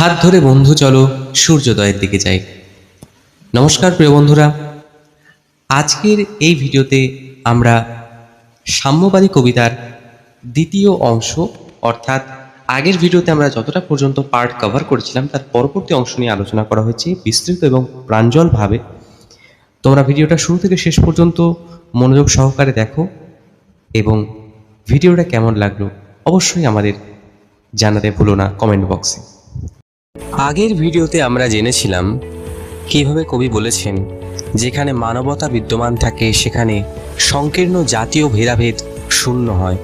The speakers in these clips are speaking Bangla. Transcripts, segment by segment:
হাত ধরে বন্ধু, চলো সূর্যোদয়ের দিকে যাই। নমস্কার, প্রিয় বন্ধুরা। আজকের এই ভিডিওতে আমরা সাম্যবাদী কবিতার দ্বিতীয় অংশ, অর্থাৎ আগের ভিডিওতে আমরা যতটা পর্যন্ত পার্ট কভার করেছিলাম, তার পরবর্তী অংশ নিয়ে আলোচনা করা হয়েছে বিস্তৃত এবং প্রাঞ্জলভাবে। তোমরা ভিডিওটা শুরু থেকে শেষ পর্যন্ত মনোযোগ সহকারে দেখো এবং ভিডিওটা কেমন লাগল অবশ্যই আমাদের জানাতে ভুলো না কমেন্ট বক্সে আগের ভিডিওতে আমরা জেনেছিলাম কীভাবে কবি বলেছেন, যেখানে মানবতা বিদ্যমান থাকে, সেখানে সংকীর্ণ জাতীয় ভেদাভেদ শূন্য হয়।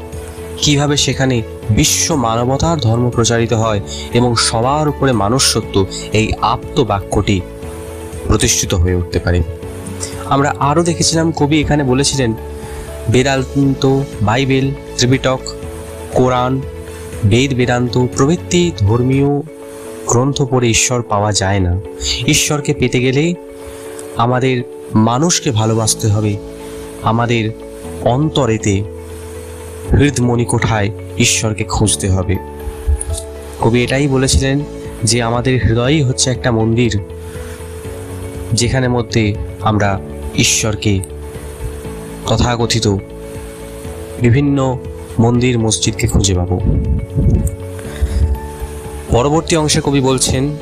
কীভাবে সেখানে বিশ্ব মানবতার ধর্ম প্রচারিত হয় এবং সবার উপরে মানুষ এই আপ্ত বাক্যটি প্রতিষ্ঠিত হয়ে উঠতে পারে। আমরা আরও দেখেছিলাম কবি এখানে বলেছিলেন, বেদান্ত, বাইবেল ত্রিপিটক কোরআন, বেদ বেদান্ত প্রভৃতি ধর্মীয় গ্রন্থ পড়ে ঈশ্বর পাওয়া যায় না। ঈশ্বরকে পেতে গেলে আমাদের মানুষকে ভালোবাসতে হবে। আমাদের অন্তরেতে হৃদমণি কোঠায় ঈশ্বরকে খুঁজতে হবে। কবি এটাই বলেছিলেন যে আমাদের হৃদয়ই হচ্ছে একটা মন্দির যেখানে মধ্যে আমরা ঈশ্বরকে তথাকথিত বিভিন্ন মন্দির, মসজিদকে খুঁজে পাবো। পরবর্তী অংশে কবি বলছেন,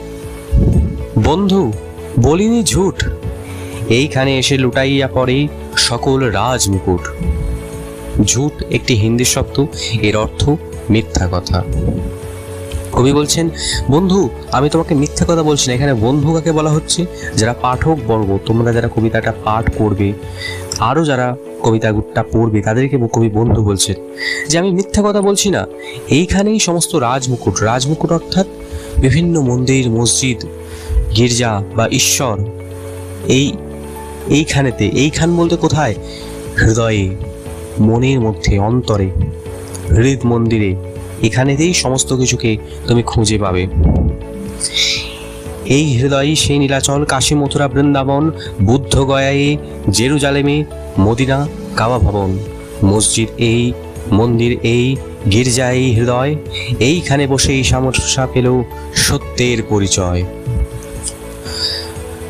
বন্ধু, বলিনি ঝুট। এইখানে এসে লুটাইয়া পড়ে সকল রাজমুকুট ঝুট একটি হিন্দি শব্দ, এর অর্থ মিথ্যা কথা। কবি বলছেন, বন্ধু, আমি তোমাকে মিথ্যা কথা বলছি না। এখানে বন্ধু কাকে বলা হচ্ছে? যারা পাঠক বর্গ, তোমরা যারা কবিতাটা পাঠ করবে, আরও যারা কবিতাটা পড়বে, তাদেরকে কবি বন্ধু বলছেন যে আমি মিথ্যা কথা বলছি না, এইখানেই সমস্ত রাজমুকুট রাজমুকুট অর্থাৎ বিভিন্ন মন্দির, মসজিদ, গির্জা বা ঈশ্বর, এই, এইখানেতে, এইখান বলতে কোথায়? হৃদয়ে, মনের মধ্যে, অন্তরে হৃদ মন্দিরে এখানেতেই সমস্ত কিছুকে তুমি খুঁজে পাবে। এই হৃদয়ে সেই নীলাচল কাশী মথুরা বৃন্দাবন, বুদ্ধ গয়ায়ে, জেরুজালেমে, মদিনা কাবা ভবন। মসজিদ এই, মন্দির এই, গির্জা এই হৃদয়, এইখানে বসে এই সামর্থ্যা পেল সত্যের পরিচয়।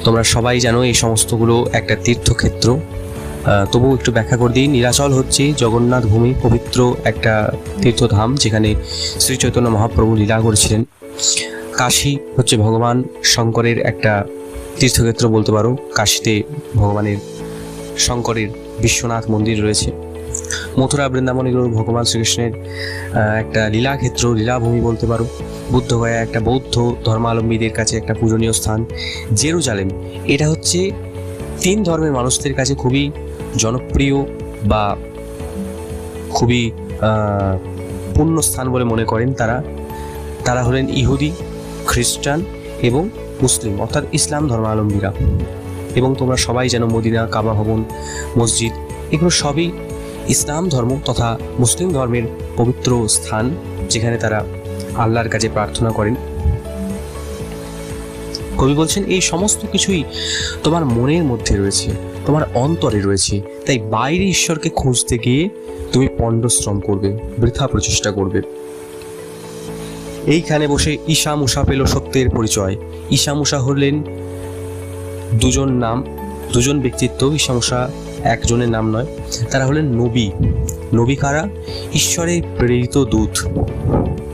তোমরা সবাই জানো এই সমস্তগুলো একটা তীর্থক্ষেত্র। তবুও একটু ব্যাখ্যা করে দিই। নীলাচল হচ্ছে জগন্নাথ ভূমি পবিত্র একটা তীর্থধাম, যেখানে শ্রী চৈতন্য মহাপ্রভু লীলা করেছিলেন কাশী হচ্ছে ভগবান শঙ্করের একটা তীর্থক্ষেত্র বলতে পারো। কাশীতে ভগবানের শঙ্করের বিশ্বনাথ মন্দির রয়েছে। মথুরা, বৃন্দাবন, এগুলো ভগবান শ্রীকৃষ্ণের একটা লীলাক্ষেত্র, লীলাভূমি বলতে পারো। বুদ্ধগয়া একটা বৌদ্ধ ধর্মাবলম্বীদের কাছে একটা পূজনীয় স্থান, জেরুজালেম। এটা হচ্ছে তিন ধর্মের মানুষদের কাছে খুবই জনপ্রিয় বা খুবই পূর্ণ স্থান বলে মনে করেন তারা। তারা হলেন ইহুদি খ্রিস্টান এবং মুসলিম, অর্থাৎ ইসলাম ধর্মাবলম্বীরা এবং তোমরা সবাই যেন মদিনা, কাবা ভবন, মসজিদ, এগুলো সবই ইসলাম ধর্ম তথা মুসলিম ধর্মের পবিত্র স্থান যেখানে তারা আল্লাহর কাছে প্রার্থনা করেন। কবি বলছেন, এই সমস্ত কিছুই তোমার মনের মধ্যে রয়েছে, তোমার অন্তরে রয়েছে। তাই বাইরে ঈশ্বরকে খুঁজতে গিয়ে তুমি পণ্ডশ্রম করবে, বৃথা প্রচেষ্টা করবে। এইখানে বসে ঈশা মুসা পেল সত্যের পরিচয়। ঈশা মুসা হলেন দুজন নাম, দুজন ব্যক্তিত্ব। ঈশা মুসা একজনের নাম নয়, তারা হলেন নবী। নবী কারা? ঈশ্বরের প্রেরিত দূত।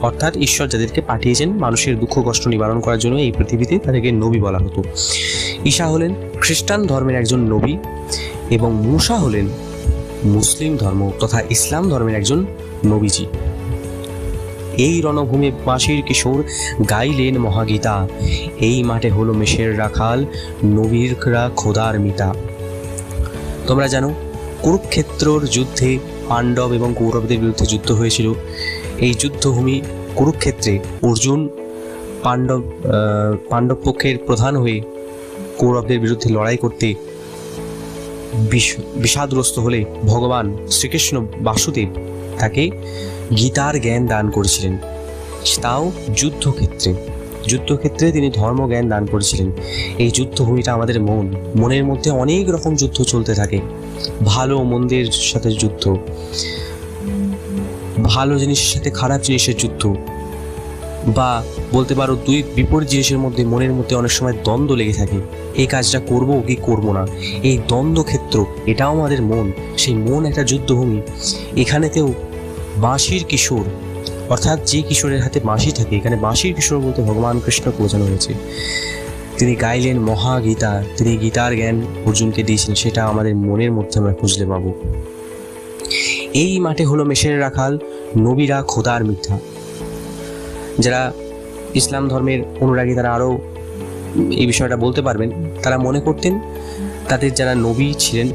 অর্থাৎ ঈশ্বর যাদেরকে পাঠিয়েছেন মানুষের দুঃখ, কষ্ট নিবারণ করার জন্য এই পৃথিবীতে তাদেরকে নবী বলা হতো। ঈশা হলেন খ্রিস্টান ধর্মের একজন নবী এবং মুসা হলেন মুসলিম ধর্ম তথা ইসলাম ধর্মের একজন নবীজি। এই রণভূমে বাঁশির কিশোর গাইলেন মহাগীতা। এই মাঠে হলো মেষের রাখাল, নবীররা খোদার মিতা। তোমরা জানো, কুরুক্ষেত্রর যুদ্ধে পাণ্ডব এবং কৌরবদের বিরুদ্ধে যুদ্ধ হয়েছিল। এই যুদ্ধভূমি কুরুক্ষেত্রে অর্জুন পাণ্ডব পাণ্ডব পক্ষের প্রধান হয়ে কৌরবদের বিরুদ্ধে লড়াই করতে বিষ- বিষাদগ্রস্ত হলে ভগবান শ্রীকৃষ্ণ বাসুদেব তাকে গীতার জ্ঞান দান করেছিলেন। তাও যুদ্ধক্ষেত্রে। যুদ্ধক্ষেত্রে তিনি ধর্মজ্ঞান দান করেছিলেন। এই যুদ্ধভূমিটা আমাদের মন। মনের মধ্যে অনেক রকম যুদ্ধ চলতে থাকে। ভালো মন্দের সাথে যুদ্ধ। ভালো জিনিসের সাথে খারাপ জিনিসের যুদ্ধ। বা বলতে পারো দুই বিপরীত জিনিসের মধ্যে মনের মধ্যে অনেক সময় দ্বন্দ্ব লেগে থাকে। এই কাজটা করব কি করব না? এই দ্বন্দ্ব ক্ষেত্র এটাও আমাদের মন। সেই মন একটা যুদ্ধভূমি। এখানেতেও বাঁশির কিশোর, অর্থাৎ যে কিশোরের হাতে বাঁশি থাকে, এখানে বাঁশির কিশোর বলতে ভগবান কৃষ্ণকে বোঝানো হয়েছে। তিনি গাইলেন মহাগীতা, তিনি গীতার জ্ঞান অর্জুনকে দিয়েছেন, সেটা আমাদের মনের মধ্যে আমরা খুঁজলে পাবো। এই মাঠে হলো মেষের রাখাল, নবীরা খোদার মিথ্যা। যারা ইসলাম ধর্মের অনুরাগী, তারা আরও এই বিষয়টা বলতে পারবেন। তারা মনে করতেন, তাদের যারা নবী ছিলেন,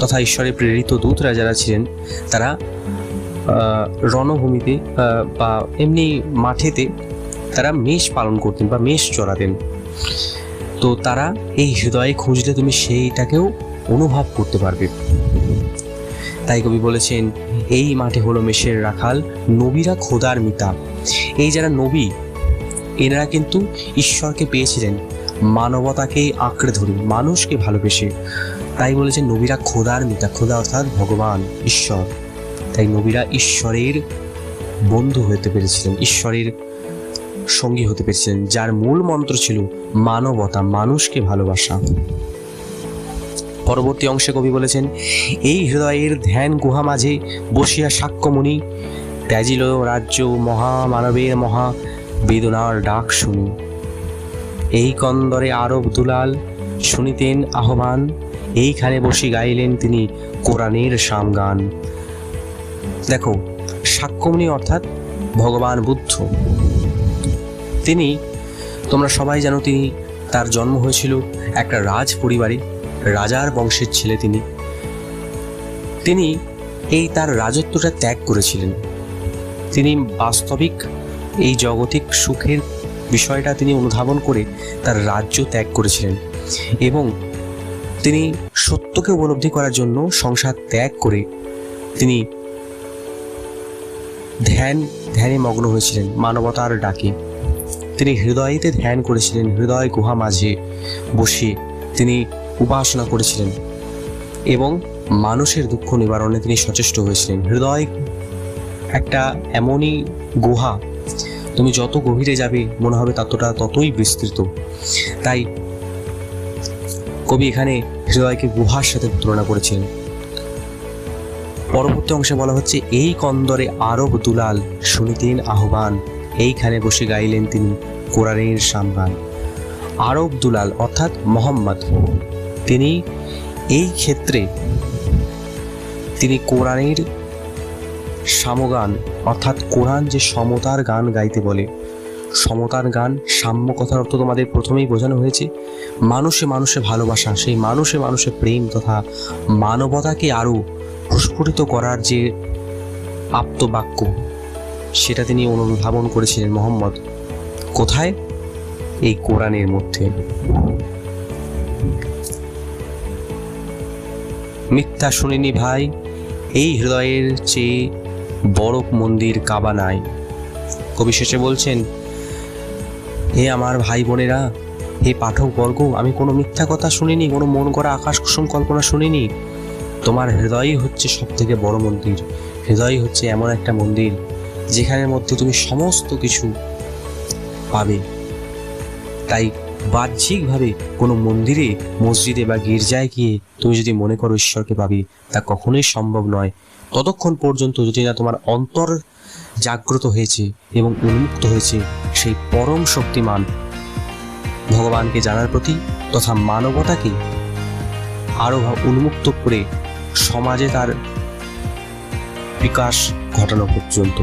তথা ঈশ্বরের প্রেরিত দূতরা যারা ছিলেন, তারা রণভূমিতে বা এমনি মাঠেতে তারা মেষ পালন করতেন বা মেষ চড়াতেন। তো তারা এই হৃদয়ে খুঁজলে তুমি সেইটাকেও অনুভব করতে পারবে। তাই কবি বলেছেন, এই মাঠে হলো মেষের রাখাল, নবীরা খোদার মিতা। এই যারা নবী, এনারা কিন্তু ঈশ্বরকে পেয়েছিলেন, মানবতাকে আঁকড়ে ধরে, মানুষকে ভালোবেসে। তাই বলেছেন, নবীরা খোদার মিতা, খোদা অর্থাৎ ভগবান, ঈশ্বর। তাই নবীরা ঈশ্বরের বন্ধু হতে পেরেছিলেন, ঈশ্বরের সঙ্গী হতে পেরেছিলেন, যার মূল মন্ত্র ছিল মানবতা, মানুষকে ভালোবাসা। পরবর্তী অংশে কবি বলেছেন, এই হৃদয়ের ধ্যান গুহা মাঝে বসিয়া সাক্ষ্যমণি ত্যাজিল রাজ্য মহামানবের মহা বেদনার ডাক শুনি। এই কন্দরে আরব দুলাল শুনিতেন আহ্বান, এইখানে বসে গাইলেন তিনি কোরআনের সামগান। দেখো, সাক্ষ্যমণি অর্থাৎ ভগবান বুদ্ধ। তিনি, তোমরা সবাই জানো তিনি তার জন্ম হয়েছিল একটা রাজ পরিবারে রাজার বংশের ছেলে তিনি। তিনি এই তার রাজত্বটা ত্যাগ করেছিলেন। তিনি বাস্তবিক এই জগতিক সুখের বিষয়টা তিনি অনুধাবন করে তার রাজ্য ত্যাগ করেছিলেন এবং তিনি সত্যকে উপলব্ধি করার জন্য সংসার ত্যাগ করে তিনি ধ্যান, ধ্যানে মগ্ন হয়েছিলেন। মানবতার ডাকে। তিনি হৃদয়েতে ধ্যান করেছিলেন, হৃদয় গুহা মাঝে বসে তিনি উপাসনা করেছিলেন এবং মানুষের দুঃখ নিবারণে তিনি সচেষ্ট হয়েছিলেন। হৃদয় একটা এমনই গুহা, তুমি যত গভীরে যাবে মনে হবে ততটা ততই বিস্তৃত। তাই কবি এখানে হৃদয়কে গুহার সাথে তুলনা করেছিলেন পরবর্তী অংশে বলা হচ্ছে, এই কন্দরে আরব দুলাল শুনিতেন আহ্বান। এইখানে বসে গাইলেন তিনি কোরআনের সামগান আরব দুলাল অর্থাৎ মোহাম্মদ, তিনি এই ক্ষেত্রে, তিনি কোরআনের সামগান অর্থাৎ কোরআন যে সমতার গান গাইতে বলে, সমতার গান, সাম্য কথার অর্থ তোমাদের প্রথমেই বোঝানো হয়েছে, মানুষে মানুষে ভালোবাসা, সেই মানুষে মানুষে প্রেম তথা মানবতাকে আরও প্রস্ফুটিত করার যে আপ্তবাক্য, সেটা তিনি অনুধাবন করেছিলেন, মোহাম্মদ, কোথায় এই কোরআনের মধ্যে? মিথ্যা শুনিনি ভাই, এই হৃদয়ের চেয়ে বড় মন্দির কাবা নাই। কবি শেষে বলছেন, হে আমার ভাই বোনেরা, হে পাঠক বর্গ আমি কোনো মিথ্যা কথা শুনিনি, কোনো মন করা আকাশ কুসুম কল্পনা শুনিনি। তোমার হৃদয়ই হচ্ছে সব থেকে বড় মন্দির। হৃদয় হচ্ছে এমন একটা মন্দির যেখানের মধ্যে তুমি সমস্ত কিছু পাবে। তাই বাহ্যিকভাবে কোনো মন্দিরে, মসজিদে বা গির্জায় গিয়ে তুমি যদি মনে করো ঈশ্বরকে পাবে, তা কখনোই সম্ভব নয়। ততক্ষণ পর্যন্ত যদি না তোমার অন্তর জাগ্রত হয়েছে এবং উন্মুক্ত হয়েছে সেই পরম শক্তিমান ভগবানকে জানার প্রতি তথা মানবতাকে আরও উন্মুক্ত করে সমাজে তার বিকাশ ঘটানো পর্যন্ত।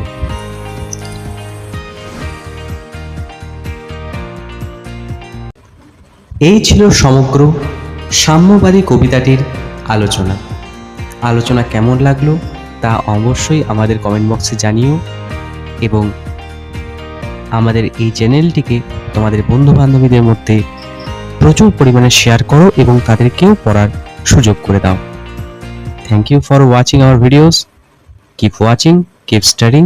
এই ছিল সমগ্র সাম্যবাদী কবিতাটির আলোচনা। আলোচনা কেমন লাগল তা অবশ্যই আমাদের কমেন্ট বক্সে জানিও এবং আমাদের এই চ্যানেলটিকে তোমাদের বন্ধু বান্ধবীদের মধ্যে প্রচুর পরিমাণে শেয়ার করো এবং তাদেরকেও পড়ার সুযোগ করে দাও। Thank you for watching our videos keep watching keep studying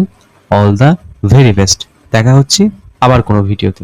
all the very best দেখা হচ্ছে আবার কোনো ভিডিওতে।